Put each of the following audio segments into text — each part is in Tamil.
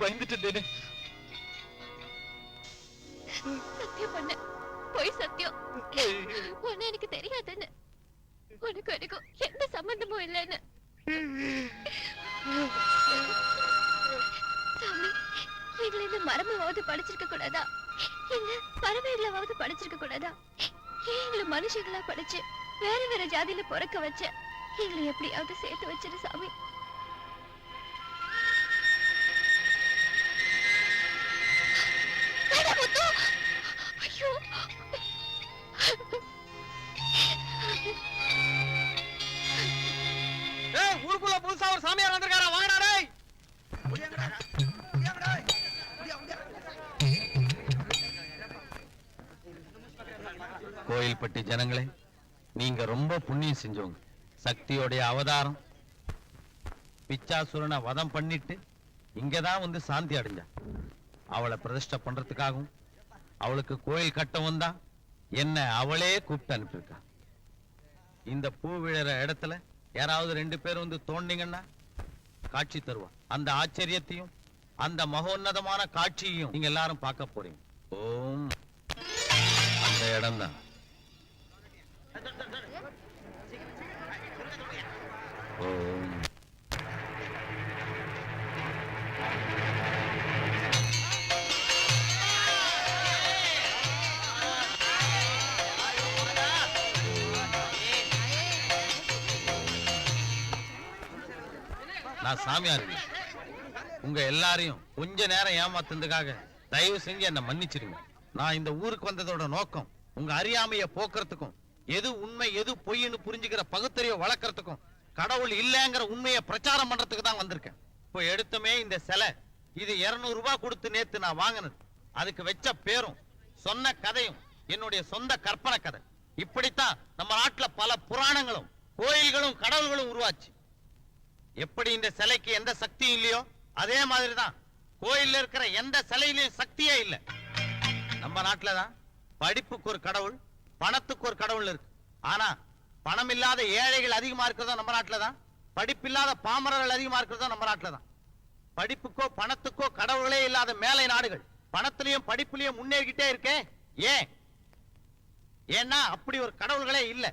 பயந்துட்டு சத்தியம் பண்ண பொய் சத்தியம் உன்னை எனக்கு தெரியாதுன்னு உனக்கு எனக்கும் எந்த சம்பந்தமும் இல்லைன்னு சாமி எங்களை இந்த மரமாவது படிச்சிருக்க கூடாதா இல்ல பறவைகளாவது படிச்சிருக்க கூடாதா எங்களை மனுஷங்களா படிச்சு வேற வேற ஜாதியில பிறக்க வச்ச எங்களை எப்படியாவது சேர்த்து வச்சிரு சாமி ஜனங்களே நீங்க ரொம்ப புண்ணியம் செஞ்சவங்க. சக்தியோடைய அவதாரம். பிச்சாசுரனை வதம் பண்ணிட்டு இங்கதான் வந்து சாந்தி அடைஞ்சா. அவளை பிரதிஷ்டை பண்றதுக்காகவும் அவளுக்கு கோயில் கட்ட வந்தா என்ன அவளே கூப்பிட்டு அனுப்பியிருக்கா. இந்த பூ விழற இடத்துல யாராவது ரெண்டு பேர் வந்து தோண்டிங்கன்னா காட்சி தருவா. அந்த ஆச்சரியத்தையும் அந்த மகோன்னதமான காட்சியையும் நீங்க எல்லாரும் பார்க்க போறீங்க. ஓம். அந்த இடம்தான். நான் சாமியார் உங்க எல்லாரையும் கொஞ்ச நேரம் ஏமாத்துறதுக்காக தயவு செஞ்சு என்ன மன்னிச்சிருங்க. நான் இந்த ஊருக்கு வந்ததோட நோக்கம் உங்க அறியாமைய போக்குறதுக்கும் எது உண்மை எது பொய்ன்னு புரிஞ்சுக்கிற பகுத்தறிவை வளர்க்கறதுக்கும் கடவுள் இல்லைங்கிற உண்மையை பிரச்சாரம் பண்றதுக்கு தான் வந்திருக்கேன். இப்போ எடுத்துமே இந்த சிலை இது 200 ரூபாய் கொடுத்து நேத்து நான் வாங்கினது. அதுக்கு வச்ச பேரும் சொன்ன கதையும் என்னுடைய சொந்த கற்பனை கதை. இப்படித்தான் நம்ம நாட்டுல பல புராணங்களும் கோயில்களும் கடவுள்களும் உருவாச்சு. எப்படி இந்த சிலைக்கு எந்த சக்தியும் இல்லையோ அதே மாதிரி தான் கோயில்ல இருக்கிற எந்த சிலையிலையும் சக்தியே இல்ல. நம்ம நாட்டில் தான் படிப்புக்கு ஒரு கடவுள் பணத்துக்கு ஒரு கடவுள் இருக்கு. ஆனா பணம் இல்லாத ஏழைகள் அதிகமா இருக்கிறதோ நம்ம நாட்டில் தான் படிப்பில்லாத பாமரர்கள் அதிகமா இருக்கிறதோ நம்ம நாட்டில் தான் படிப்புக்கோ பணத்துக்கோ கடவுளே இல்லாத மேலை நாடுகள். பணத்திலையும் படிப்புலயும் முன்னேறிக்கிட்டே இருக்கே. ஏன்? ஏன்னா அப்படி ஒரு கடவுள்களே இல்ல.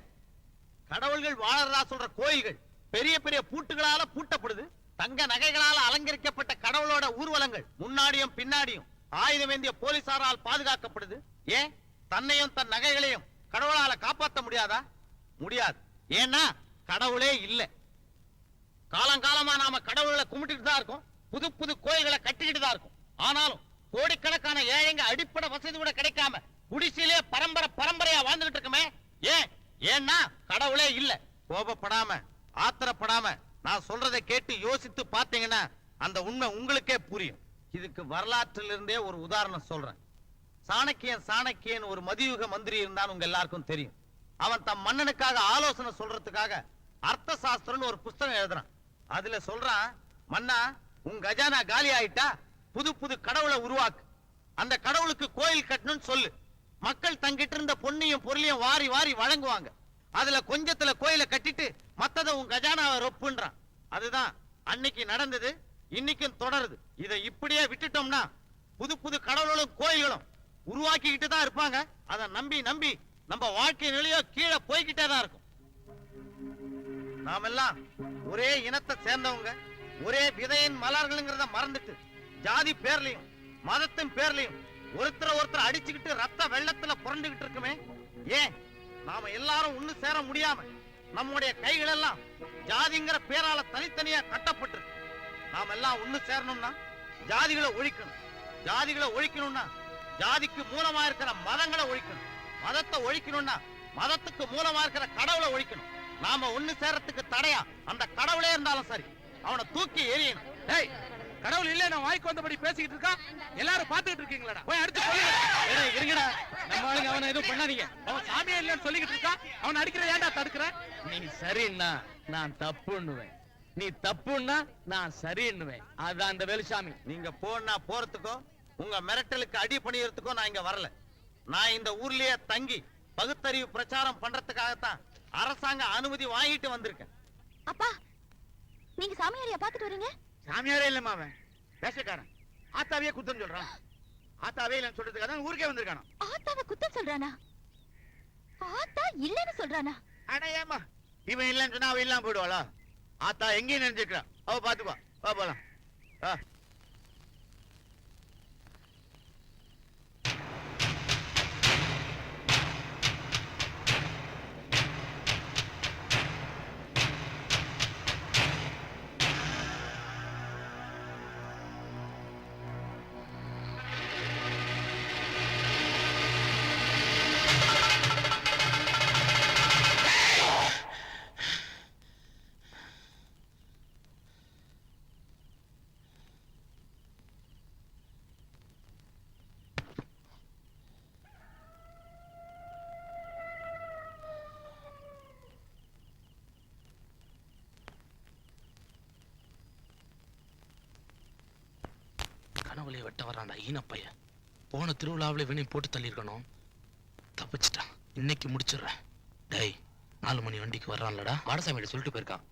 கடவுள்கள் வாழறதா சொல்ற கோயில்கள் பெரிய பெரிய பூட்டுகளால பூட்டப்படுது. தங்க நகைகளால அலங்கரிக்கப்பட்ட கடவுளோட ஊர்வலங்கள் முன்னாடியும் பின்னாடியும் ஆயுதம் ஏந்திய போலீசாரால் பாதுகாக்கப்படுது. ஏன்? தன்னையும் தன் நகைகளையும் கடவுளால காப்பாத்த முடியாதா? முடியாது. ஏன்னா கடவுளே இல்ல. காலங்காலமா நாம கடவுள்களை கும்பிட்டுட்டு தான் இருக்கோம். புது புது கோயில்களை கட்டிக்கிட்டு தான் இருக்கும். ஆனாலும் கோடிக்கணக்கான ஏழைங்க அடிப்படை வசதி கூட கிடைக்காம குடிசையிலே பரம்பரை பரம்பரையா வாழ்ந்துகிட்டு இருக்குமே. ஏன்? ஏன்னா கடவுளே இல்ல. கோபப்படாம ஆத்திரப்படாம நான் சொல்றதை கேட்டு யோசித்து பார்த்தீங்கன்னா அந்த உண்மை உங்களுக்கே புரியும். இதுக்கு வரலாற்றிலிருந்தே இருந்தே ஒரு உதாரணம் சொல்றேன். சாணக்கியன் சாணக்கியன் ஒரு மதியுக மந்திரி இருந்தான்னு உங்க எல்லாருக்கும் தெரியும். அவன் தம் மன்னனுக்காக ஆலோசனை சொல்றதுக்காக அர்த்த சாஸ்திரம்னு ஒரு புஸ்தகம் எழுதுறான். அதுல சொல்றான் மன்னா உன் கஜானா காலி ஆயிட்டா புது புது கடவுளை உருவாக்கு. அந்த கடவுளுக்கு கோயில் கட்டணும்னு சொல்லு. மக்கள் தங்கிட்டு இருந்த பொண்ணையும் பொருளையும் வாரி வாரி வழங்குவாங்க. அதுல கொஞ்சத்துல கோயில கட்டிட்டு மத்தத உன் கஜானாவை ரொப்புன்றான். அதுதான் அன்னைக்கு நடந்தது இன்னைக்கும் தொடருது. இதை இப்படியே விட்டுட்டோம்னா புது புது கடவுளும் கோயில்களும் உருவாக்கிக்கிட்டு தான் இருப்பாங்க. அதை நம்பி நம்பி நம்ம வாழ்க்கை நிலையோ கீழே போய்கிட்டே தான் இருக்கும். நாமெல்லாம் ஒரே இனத்தை சேர்ந்தவங்க ஒரே விதையின் மலர்கள்ங்கிறத மறந்துட்டு ஜாதி பேர்லயும் மதத்தின் பேர்லயும் ஒருத்தர் ஒருத்தர் அடிச்சுக்கிட்டு ரத்த வெள்ளத்துல புரண்டுகிட்டு இருக்குமே. ஏன்? நாம எல்லாரும் ஒண்ணு சேர முடியாம நம்முடைய கைகள் எல்லாம் ஜாதிங்கிற பேரால தனித்தனியா கட்டப்பட்டிருக்கு. நாம எல்லாம் ஒண்ணு சேரணும்னா ஜாதிகளை ஒழிக்கணும். ஜாதிகளை ஒழிக்கணும்னா ஜாதிக்கு மூலமா இருக்கிற மதங்களை ஒழிக்கணும். மதத்தை ஒழிக்கணும்னா மதத்துக்கு மூலமா இருக்கிற கடவுளை ஒழிக்கணும். நாம ஒண்ணு சேரத்துக்கு தடையா? அந்த கடவுளே இருந்தாலும் சரி. அவனை தூக்கி எறியணும். டேய் கடவுள் இல்ல நான் வாய்க்கு வந்தபடி பேசிக்கிட்டு இருக்கா? எல்லாரும் பாத்துக்கிட்டு இருக்கீங்களா போய் அடிச்சு இருங்கடா. நம்ம ஆளுங்க அவனை எதுவும் பண்ணாதீங்க. அவன் சாமியே இல்லைன்னு சொல்லிக்கிட்டு இருக்கா? அவன் அடிக்கிற ஏன்டா தடுக்கிற? நீ சரின்னா நான் தப்புன்னுவேன். நீ தப்புன்னா நான் சரின்னுவேன். அதான் அந்த வேலுசாமி. நீங்க போனா போறதுக்கோ உங்க மிரட்டலுக்கு அடி பணியறதுக்கோ நான் இங்க வரல. நான் இந்த ஊர்லயே தங்கி பகுத்தறிவு பிரச்சாரம் பண்றதுக்காகத்தான் அரசாங்க அனுமதி வாங்கிட்டு வந்திருக்கேன். அப்பா நீங்க சாமியாரையா பாத்துட்டு வரீங்க? சாமியாரே இல்லம்மா அவன். வேஷக்காரன். ஆத்தாவே குத்தம் சொல்றான். ஆத்தாவே இல்லைன்னு சொல்றதுக்காக தான் ஊருக்கே வந்திருக்கானோ? ஆத்தாவை குத்தம் சொல்றானா? ஆத்தா இல்லைன்னு சொல்றானா? அட ஏமா இவன் இல்லைன்னு சொன்னா அவ இல்லாம போயிடுவாளா? ஆத்தா எங்கேயும் நினைஞ்சிருக்கான் அவ பாத்துக்குவா வா போலாம். வா. வெட்ட வரான்டா ஈனப்பைய போன திருவிழாவில இவனையும் போட்டு தள்ளியிருக்கணும். தப்பிச்சிட்டான். இன்னைக்கு முடிச்சிடுறேன். டேய் நாலு மணி வண்டிக்கு வர்றான்லடா. மாடசாமிகிட்ட சொல்லிட்டு போயிருக்கான்.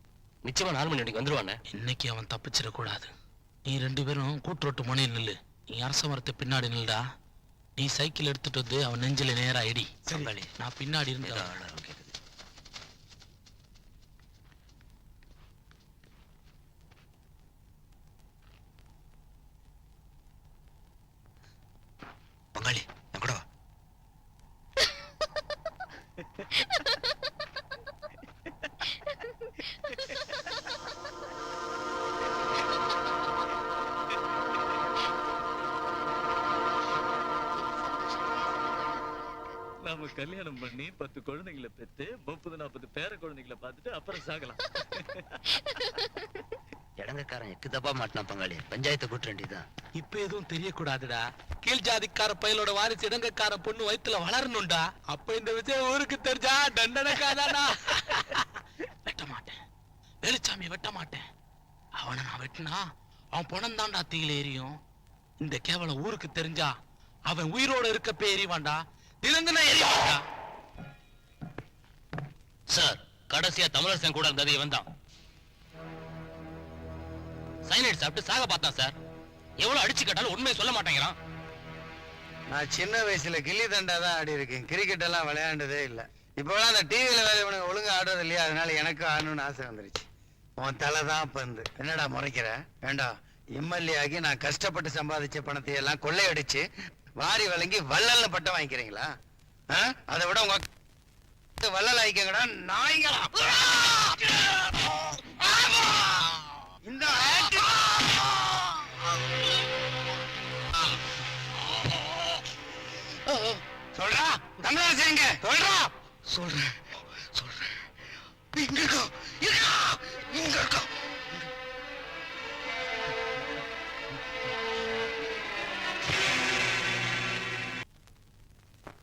நிச்சயமா நாலு மணி வண்டிக்கு வந்துருவானே. இன்னைக்கு அவன் தப்பிச்சிடக்கூடாது. நீ ரெண்டு பேரும் கூட்டுரோட்டு முனையில் நில்லு. நீ அரச மரத்தை பின்னாடி நில்லுடா. நீ சைக்கிள் எடுத்துட்டு வந்து அவன் நெஞ்சில நேரா இடி சரி. நான் பின்னாடி இருந்து பங்காளி நான் கூட வா. நாம கல்யாணம் பண்ணி பத்து குழந்தைங்களை பெத்து முப்பது நாற்பது பேர குழந்தைங்களை பார்த்துட்டு அப்புறம் சாகலாம். இடங்கக்காரன் எக்கு தப்பா மாட்டினா பங்காளி. பஞ்சாயத்தை கூட்ட வேண்டியதுதான். இப்ப எதுவும் தெரியக்கூடாதுடா. கீழ் ஜாதிக்கார பயலோட வாரிசு இடங்கக்கார பொண்ணு வயித்துல வளரணும்டா. அப்ப இந்த விஷயம் ஊருக்கு தெரிஞ்சா தண்டனைக்காதானா? வெட்ட மாட்டேன். வெளிச்சாமி வெட்ட மாட்டேன். அவனை நான் வெட்டினா அவன் பணம் தான்டா தீயில எரியும். இந்த கேவலம் ஊருக்கு தெரிஞ்சா அவன் உயிரோட இருக்கப்ப எரிவான்டா. தினந்தன எரிவான்டா. சார் கடைசியா தமிழரசன் கூட இருந்தது இவன் தான் சைனைட் சாப்பிட்டு சாக பார்த்தான் சார். எவ்வளவு அடிச்சு கேட்டாலும் உண்மையை சொல்ல மாட்டேங்கிறான். நான் சின்ன வயசுல கில்லி தண்டா தான் ஆடி இருக்கேன். கிரிக்கெட் எல்லாம் விளையாண்டதே இல்ல. இப்போலாம் அந்த டிவியில வேற இவனுக்கு ஒழுங்கா ஆடுறது இல்லையா? அதனால எனக்கு ஆடணும்னு ஆசை வந்துருச்சு. உன் தலை தான் பந்து. என்னடா முறைக்கிற? வேண்டாம் எம்எல்ஏ ஆகி நான் கஷ்டப்பட்டு சம்பாதிச்ச பணத்தை எல்லாம் கொள்ளையடிச்சு வாரி வழங்கி வள்ளல்ல பட்டம் வாங்கிக்கிறீங்களா? ஆ? அதை விட உங்க வள்ளல் ஆயிக்கங்கடா. நாய்ங்களா இந்த தமிழரசன் எங்க சொல்றா சொல்றேன் சொல்றேன். இங்க இருக்கா இங்க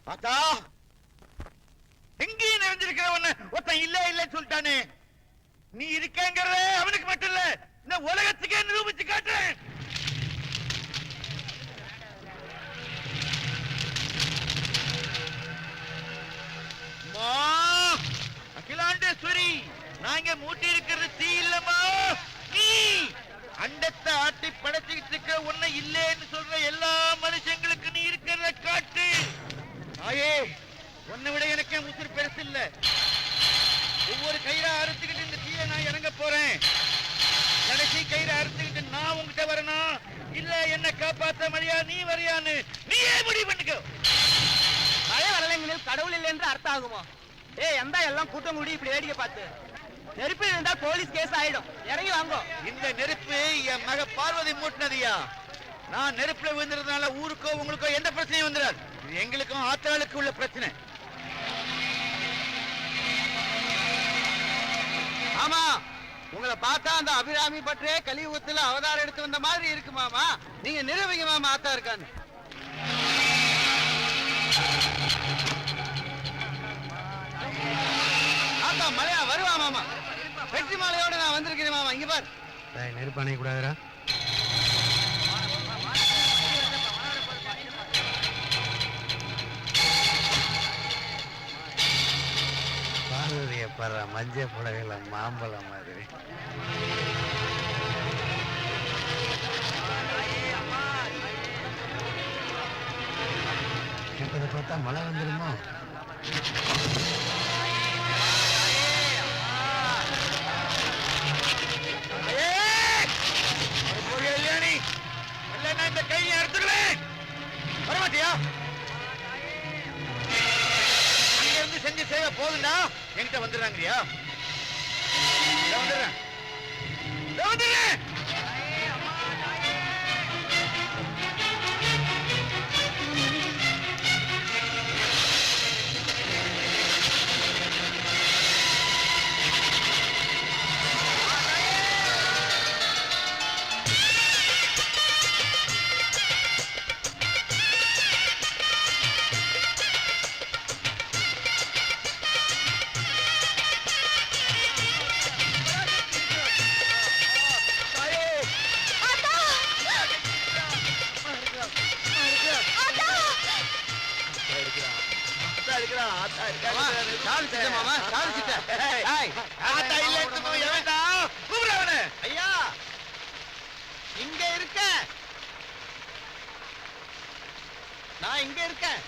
பார்த்தா? எங்கேயும் நிறைஞ்சிருக்கிறவன ஒருத்தன் இல்ல இல்ல சொல்லிட்டானே. நீ இருக்கேங்கிறத அவனுக்கு மட்டும் இல்ல இந்த உலகத்துக்கே நிரூபிச்சு காட்டுறேன். அகிலாண்டேஸ்வரி நாங்க மூட்டி இருக்கிறது தீ இல்லம்மா. நீ அண்டத்தை ஆட்டி படைச்சுக்கிட்டு இருக்க உன்னை இல்லைன்னு சொல்ற எல்லா மனுஷங்களுக்கு நீ இருக்கிறத காட்டு. ஆயே உன்னை விட எனக்கு என் உசுறு பெருசு இல்ல. ஒவ்வொரு கயிறா அறுத்துக்கிட்டு இந்த தீயை நான் இறங்க போறேன். கடைசி கயிறை அறுத்துக்கிட்டு நான் உங்ககிட்ட வரணும் இல்ல என்ன காப்பாத்த மரியா நீ வரையான்னு நீயே முடிவு பண்ணிக்கோ. வரலைங்களில் கடவுள் இல்லை என்று அர்த்தம் ஆகுமா? ஏய் எந்த எல்லாம் கூட்டம் கூடி இப்படி வேடிக்கை பார்த்து? நெருப்பு இருந்தா போலீஸ் கேஸ் ஆயிடும். இறங்கி வாங்கோ. இந்த நெருப்பு என் மக பார்வதி மூட்டினதியா? நான் நெருப்புல விழுந்துறதுனால ஊருக்கோ உங்களுக்கோ எந்த பிரச்சனையும் வந்துடாது எங்களுக்கும் ஆத்தாளுக்கு உள்ள பிரச்சனை. ஆமா உங்களை பார்த்தா அந்த அபிராமி பற்றே கலியுகத்துல அவதாரம் எடுத்து வந்த மாதிரி இருக்கு மாமா. நீங்க நிரூபிங்க மாமா ஆத்தா இருக்கான்னு. நெருப்பு அணையக்கூடாதுரா பாரதிய படுற மஞ்சள் புடவையில் மாம்பழம் மாதிரி. பார்த்தா மழை வந்துருமோ? என்கிட்ட வந்துடுறாங்கறியா? இதோ வந்துடுறேன். நான் இங்க இருக்கேன்.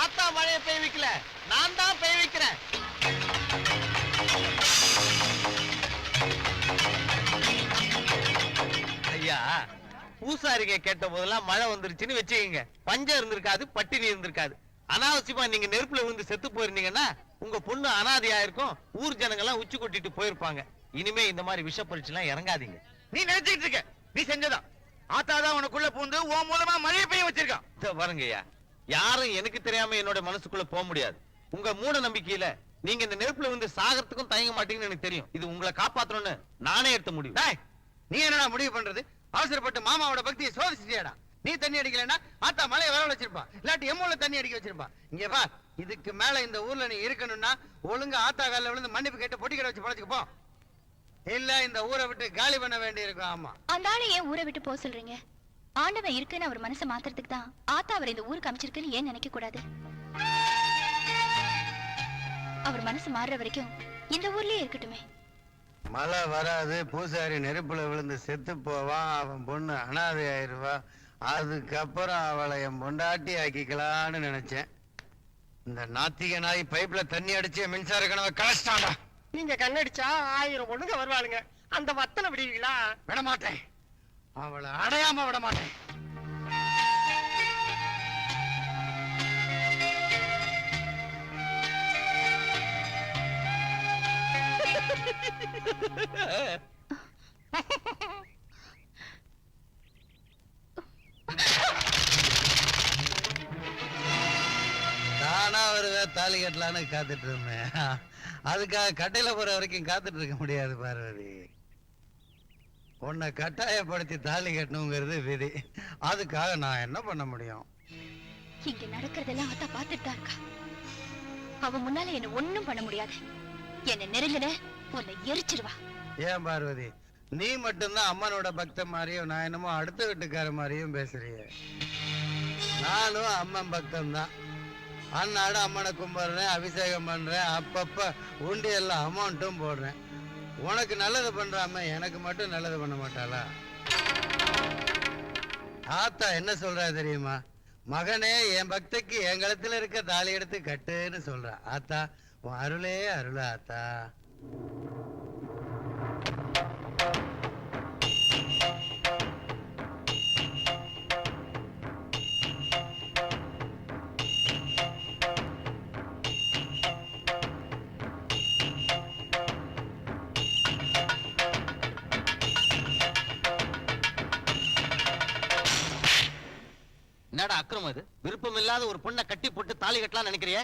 ஆத்தா மழையை பெய்ய வைக்கல. நான் தான் பெய்ய வைக்கிறேன். ஐயா பூசாரிங்க கேட்ட போதெல்லாம் மழை வந்துருச்சுன்னு வச்சுக்கோங்க. பஞ்சம் இருந்திருக்காது பட்டினி இருந்திருக்காது. அனாவசியமா நீங்க நெருப்புல விழுந்து செத்து போயிருந்தீங்கன்னா உங்க பொண்ணு அனாதையா இருக்கும். ஊர் ஜனங்க எல்லாம் உச்சி கொட்டிட்டு போயிருப்பாங்க. இனிமே இந்த மாதிரி விஷ பரீட்சை எல்லாம் இறங்காதீங்க. நீ நினைச்சிட்டு இருக்க. நீ செஞ்சதான் ஆத்தா தான் உனக்குள்ள பூந்து உன் மூலமா மழையை பெய்ய வச்சிருக்கான். பாருங்கய்யா யாரும் எனக்கு தெரியாம என்னோட மனசுக்குள்ள போக முடியாது. உங்க மூட நம்பிக்கையில நீங்க இந்த நெருப்புல வந்து சாகறதுக்கும் தயங்க மாட்டீங்கன்னு எனக்கு தெரியும். இது உங்களை காப்பாத்தணும்னு நானே எடுத்த முடியும் டேய், நீ என்னடா முடிவு பண்றது? அவசரப்பட்டு மாமாவோட பக்தியை சோதிச்சிட்டியாடா? நீ தண்ணி அடிக்கலன்னா ஆத்தா மலையை வர வச்சிருப்பா. இல்லாட்டி எம்மூல தண்ணி அடிக்க வச்சிருப்பா. இங்க வா இதுக்கு மேல இந்த ஊர்ல நீ இருக்கணும்னா ஒழுங்கா ஆத்தா காலில் விழுந்து மன்னிப்பு கேட்டு பொட்டி கடை வச்சு பழச்சுக்கு போ. இல்ல இந்த ஊரை விட்டு காலி பண்ண வேண்டி இருக்கும் ஆமா. அந்த ஆளை ஏன் ஊரை விட்டு போக சொல்றீங்க? ஆண்டவன் இருக்குன்னு அவர் மனசை மாத்துறதுக்கு தான் ஆத்தா அவர் இந்த ஊருக்கு அமைச்சிருக்குன்னு ஏன் நினைக்க கூடாது? அவர் மனசு மாறுற வரைக்கும் இந்த ஊர்லயே இருக்கட்டுமே. மழை வராது பூசாரி நெருப்புல விழுந்து செத்து போவான் அவன் பொண்ணு அனாதை ஆயிருவா. அதுக்கப்புறம் அவளை என் பொண்டாட்டி ஆக்கிக்கலான்னு நினைச்சேன். இந்த நாத்திக நாய் பைப்ல தண்ணி அடிச்சு மின்சார கனவை கலச்சிட்டான்டா. நீங்க கண்ணடிச்சா ஆயிரம் பொண்ணுங்க வருவாளுங்க. அந்த வத்தனை விடுவீங்களா? விட மாட்டேன் அவளை அடையாம விட மாட்டேன். நானா வருவ தாலி கட்டலான்னு காத்துட்டு இருந்தேன். அதுக்காக கட்டையில போற வரைக்கும் காத்துட்டு இருக்க முடியாது பார்வதி. உன்னை கட்டாயப்படுத்தி தாலி கட்டணுங்கிறது விதி. அதுக்காக நான் என்ன பண்ண முடியும்? இங்க நடக்கிறதெல்லாம் ஆத்தா பார்த்துட்டு தான் இருக்கா. அவ முன்னால என்ன ஒண்ணும் பண்ண முடியாது. என்ன நெருங்கின உன்னை எரிச்சிருவா. ஏன் பார்வதி? நீ மட்டும்தான் அம்மனோட பக்த மாதிரியும் நான் என்னமோ அடுத்த வீட்டுக்கார மாதிரியும் பேசுறிய. நானும் அம்மன் பக்தன் தான் அன்னாடு அம்மனை கும்பிடுறேன் அபிஷேகம் பண்றேன் அப்பப்ப உண்டி எல்லாம் அமௌண்ட்டும் போடுறேன். உனக்கு நல்லது பண்றாம எனக்கு மட்டும் நல்லது பண்ண மாட்டாளா? ஆத்தா என்ன சொல்றா தெரியுமா? மகனே என் பக்திக்கு என் கழுத்துல இருக்க தாலி எடுத்து கட்டுன்னு சொல்றா. ஆத்தா உன் அருளே அருளா ஆத்தா. என்னடா இது விருப்பம் இல்லாத ஒரு பொண்ணை கட்டி போட்டு தாலி கட்டலாம் நினைக்கிறிய?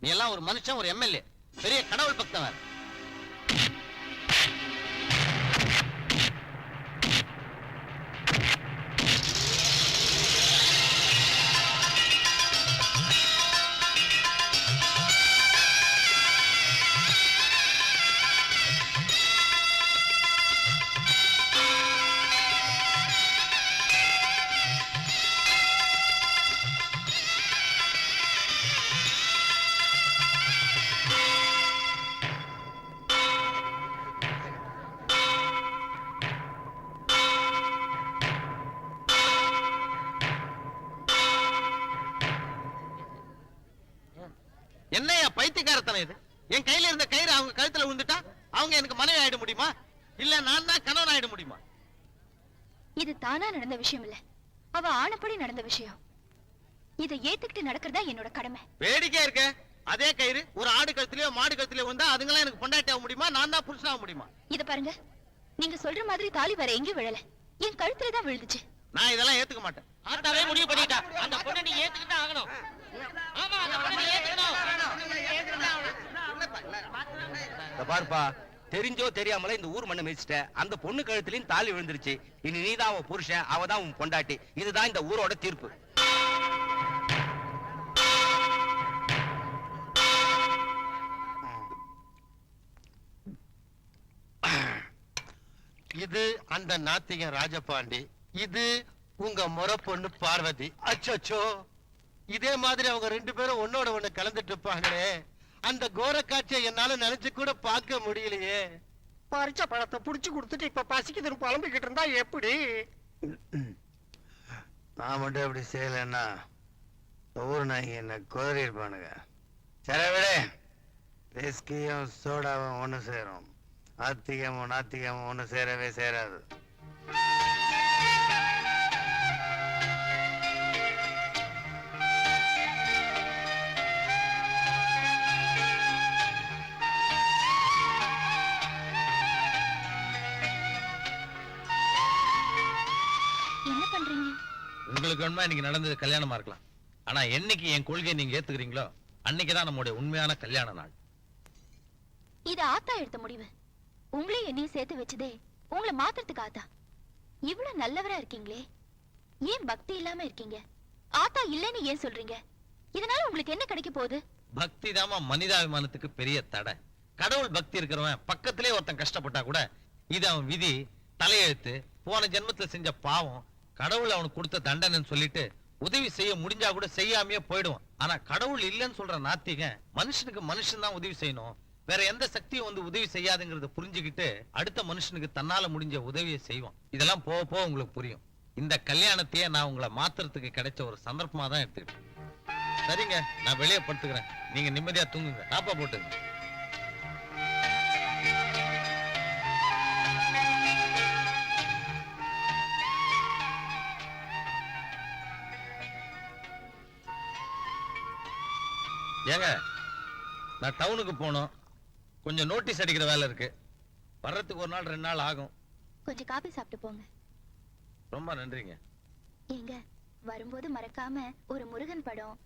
நீ எல்லாம் ஒரு மனுஷன் ஒரு எம்எல்ஏ. பெரிய கடவுள் பக்தவன் பைத்தியக்காரத்தனம் இது? என் கையில இருந்த கயிறு அவங்க கழுத்துல விழுந்துட்டா அவங்க எனக்கு மனைவி ஆயிட முடியுமா? இல்ல நான் தான் கணவன் ஆயிட முடியுமா? இது தானா நடந்த விஷயம் இல்ல. அவ ஆனப்படி நடந்த விஷயம். இதை ஏத்துக்கிட்டு நடக்கிறதா என்னோட கடமை. வேடிக்கை இருக்க. அதே கயிறு ஒரு ஆடு கழுத்துலயோ மாடு கழுத்துலயோ வந்தா அதுங்களாம் எனக்கு பொண்டாட்டி ஆக முடியுமா? நான் தான் புருஷன் ஆக முடியுமா? இத பாருங்க. நீங்க சொல்ற மாதிரி தாலி வேற எங்கேயும் விழல. என் கழுத்துல தான் விழுந்துச்சு. நான் இதெல்லாம் ஏத்துக்க மாட்டேன். ஆத்தாவே முடிவு பண்ணிட்டா. அந்த பொண்ணை நீ ஏத்துக்கிட்டு ஆகணும். ஆமா அந்த பொண்ணை நீ ஏத்துக்கணும். பாருப்பா தெரிஞ்சோ தெரியாமல இந்த ஊர் மண்ணை மிதிச்சிட்ட. அந்த பொண்ணு கழுத்துலயும் தாலி விழுந்துருச்சு. இனி நீதான் அவன் புருஷன் அவ தான் உன் பொண்டாட்டி. இதுதான் இந்த ஊரோட தீர்ப்பு. இது அந்த நாத்திகன் ராஜபாண்டி. இது உங்க முறை பொண்ணு பார்வதி. அச்சோ இதே மாதிரி அவங்க ரெண்டு பேரும் ஒன்னோட ஒண்ணு கலந்துட்டு இருப்பாங்களே. அந்த கோர காட்சியை என்னால நினைச்சு கூட பார்க்க முடியலையே. பறிச்ச பழத்தை புடிச்சு கொடுத்துட்டு இப்ப பசிக்குதுன்னு புலம்பிக்கிட்டு இருந்தா எப்படி? நான் மட்டும் அப்படி செய்யலைன்னா ஊர் நாய்ங்க என்ன குதறி இருப்பானுங்க சரி விடு. விஸ்கியும் சோடாவும் ஒண்ணு சேரும். ஆத்திகமும் நாத்திகமும் ஒண்ணு சேரவே சேராது. உங்களுக்கு வேணுமா இன்னைக்கு நடந்தது கல்யாணமா இருக்கலாம். ஆனா என்னைக்கு என் கொள்கையை நீங்க ஏத்துக்கிறீங்களோ அன்னைக்குதான் நம்முடைய உண்மையான கல்யாண நாள். இது ஆத்தா எடுத்த முடிவு. உங்களையும் என்னையும் சேர்த்து வச்சதே உங்களை மாத்துறதுக்கு ஆத்தா. இவ்வளவு நல்லவரா இருக்கீங்களே. ஏன் பக்தி இல்லாம இருக்கீங்க? ஆத்தா இல்லைன்னு ஏன் சொல்றீங்க? இதனால உங்களுக்கு என்ன கிடைக்க போகுது? பக்தி தாமா மனிதாபிமானத்துக்கு பெரிய தடை. கடவுள் பக்தி இருக்கிறவன் பக்கத்திலே ஒருத்தன் கஷ்டப்பட்டா கூட இது அவன் விதி தலையெழுத்து போன ஜென்மத்துல செஞ்ச பாவம் கடவுள் அவனுக்கு கொடுத்த தண்டனைன்னு சொல்லிட்டு உதவி செய்ய முடிஞ்சா கூட செய்யாமையே போயிடுவான். ஆனா கடவுள் இல்லைன்னு சொல்ற நாத்திகன் மனுஷனுக்கு மனுஷன் தான் உதவி செய்யணும். வேற எந்த சக்தியும் வந்து உதவி செய்யாதுங்கிறத புரிஞ்சுக்கிட்டு அடுத்த மனுஷனுக்கு தன்னால முடிஞ்ச உதவியை செய்வான். இதெல்லாம் போக போக உங்களுக்கு புரியும். இந்த கல்யாணத்தையே நான் உங்களை மாத்துறதுக்கு கிடைச்ச ஒரு சந்தர்ப்பமா தான் எடுத்துக்கிட்டேன். சரிங்க நான் வெளியே படுத்துக்கிறேன். நீங்க நிம்மதியா தூங்குங்க. காப்பா போட்டுங்க ஏங்க நான் டவுனுக்கு போகணும் கொஞ்சம் நோட்டீஸ் அடிக்கிற வேலை இருக்கு. வர்றதுக்கு ஒரு நாள் ரெண்டு நாள் ஆகும். கொஞ்சம் காபி சாப்பிட்டு போங்க. ரொம்ப நன்றிங்க. ஏங்க வரும்போது மறக்காம ஒரு முருகன் படம்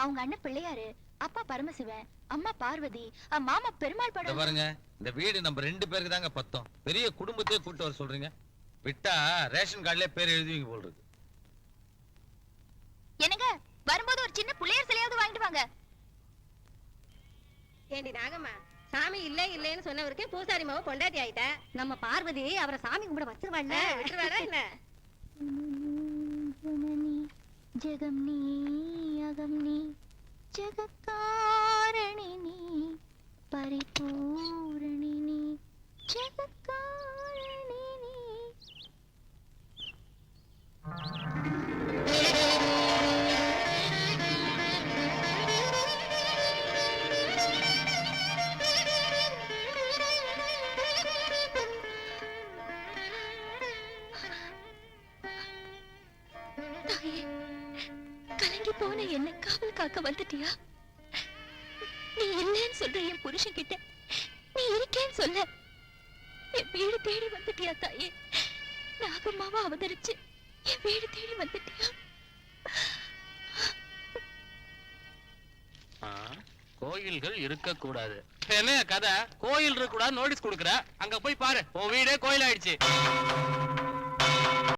அவங்க அண்ணன் பிள்ளையாரு அப்பா பரமசிவன் அம்மா பார்வதி மாமா பெருமாள் படம். பாருங்க இந்த வீடு நம்ம ரெண்டு பேருக்கு தாங்க பத்தம். பெரிய குடும்பத்தையே கூட்டு வர சொல்றீங்க. விட்டா ரேஷன் கார்டுலயே பேர் எழுதுவீங்க போல் இருக்கு. என்னங்க வரும்போது ஒரு சின்ன புள்ளையார் சிலையாவது வாங்கிட்டு வாங்க. ஏண்டி நாகம்மா சாமி இல்ல இல்லன்னு சொன்னவருக்கு பூசாரி மாவு பொண்டாட்டி ஆயிட்ட? நம்ம பார்வதி அவரை சாமி கும்பிட வச்சிருவாள்ல? விட்டுருவாடா என்ன? ஜெகம் நீ அகம் நீ ஜெகக்காரணி நீ பரிபூரணி நீ ஜெகக்காரணி நீ. போன என்ன காவல் காக்க வந்துட்டியா? நீ இல்லைன்னு சொல்ற என் புருஷன் கிட்ட நீ இருக்கேன்னு சொல்ல. என் வீடு தேடி வந்துட்டியா தாயே? நாகம்மாவா அவதரிச்சு என் வீடு தேடி வந்துட்டியா? கோயில்கள் இருக்க கூடாது என்ன கதை? கோயில் இருக்க கூடாது நோட்டீஸ் கொடுக்குற? அங்க போய் பாரு. உன் வீடே கோயில் ஆயிடுச்சு